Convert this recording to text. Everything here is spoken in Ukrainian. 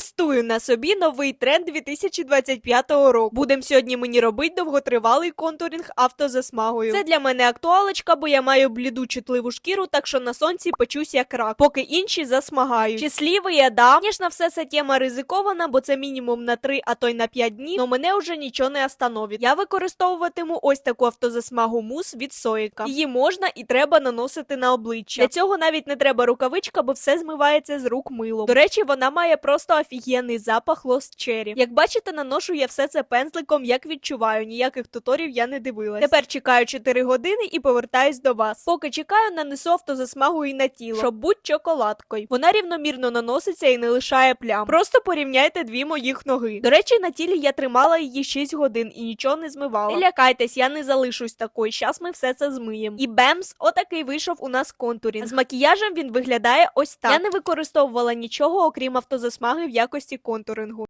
Тестую на собі новий тренд 2025 року. Будем сьогодні мені робити довготривалий контуринг автозасмагою. Це для мене актуалочка, бо я маю бліду чутливу шкіру, так що на сонці печусь як рак, поки інші засмагають. Щасливий я да. Звісно, все ця тема ризикована, бо це мінімум на 3, а то й на 5 днів, но мене вже нічого не остановить. Я використовуватиму ось таку автозасмагу мус від Соїка. Її можна і треба наносити на обличчя. Для цього навіть не треба рукавичка, бо все змивається з рук милом. До речі, вона має просто офігенний запах Lost Cherry. Як бачите, наношу я все це пензликом, як відчуваю. Ніяких туторів я не дивилась. Тепер чекаю 4 години і повертаюсь до вас. Поки чекаю, нанесу автозасмагу і на тіло, щоб бути чоколадкою. Вона рівномірно наноситься і не лишає плям. Просто порівняйте дві моїх ноги. До речі, на тілі я тримала її 6 годин і нічого не змивала. Не лякайтесь, я не залишусь такою. Щас ми все це змиємо. І бемс, отакий вийшов у нас контурінг. З макіяжем він виглядає ось так. Я не використовувала нічого, окрім автозасмаги в якості контурингу.